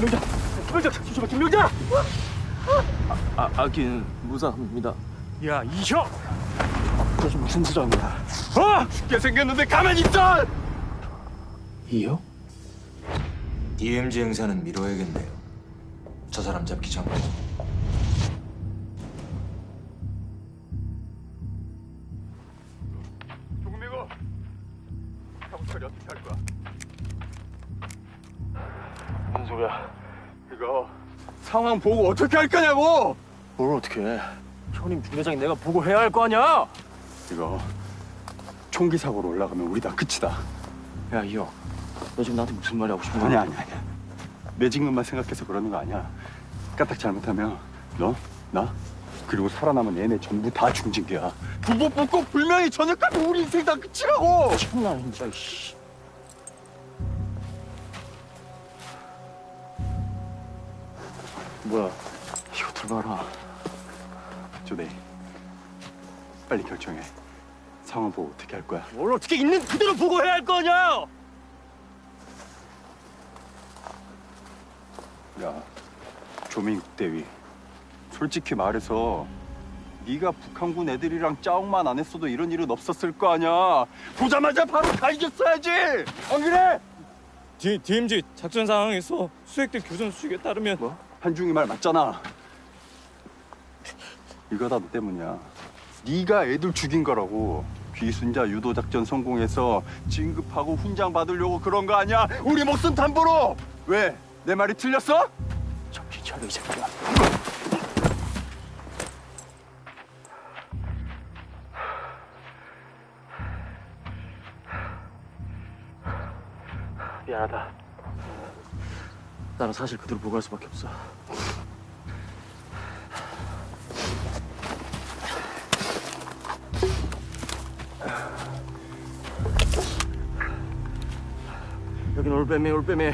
보자. 아, 아기는 무사합니다. 야 이형. 그게 무슨 수정이야? 어? 죽게 생겼는데 가만히 있어. 이요? DMZ 행사는 미뤄야겠네요. 저 사람 잡기 전에. 소리야? 이거 상황 보고 어떻게 할 거냐고. 뭘 어떻게 해? 현임 중대장이 내가 보고 해야 할 거 아니야? 이거 총기 사고로 올라가면 우리 다 끝이다. 야, 이형. 너 지금 나한테 무슨 말이 하고 싶은 거야? 아니야 아니야 아니야. 내 직업만 생각해서 그러는 거 아니야. 까딱 잘못하면 너, 나 그리고 살아남은 얘네 전부 다 중징계야. 부부 뽑고 불명예 전역까지 우리 인생 다 끝이라고. 참나 진짜 씨. 뭐야? 이거 들어가라. 조대 빨리 결정해. 상황 보고 어떻게 할 거야? 뭘 어떻게 있는 그대로 보고 해야 할거 아니야? 야, 조민국 대위. 솔직히 말해서 네가 북한군 애들이랑 짜옥만 안 했어도 이런 일은 없었을 거 아니야. 보자마자 바로 다 이겼어야지. 안 그래? D, DMZ 작전 상황에서 수색된 교전 수식에 따르면 뭐? 한중이 말 맞잖아. 이거 다 너 때문이야. 네가 애들 죽인 거라고. 귀순자 유도 작전 성공해서 진급하고 훈장 받으려고 그런 거 아니야? 우리 목숨 담보로. 왜? 내 말이 틀렸어? 정신 차려 이 새끼야. 미안하다. 나는 사실 그대로 보고할 수밖에 없어. 여긴 올빼미 올빼미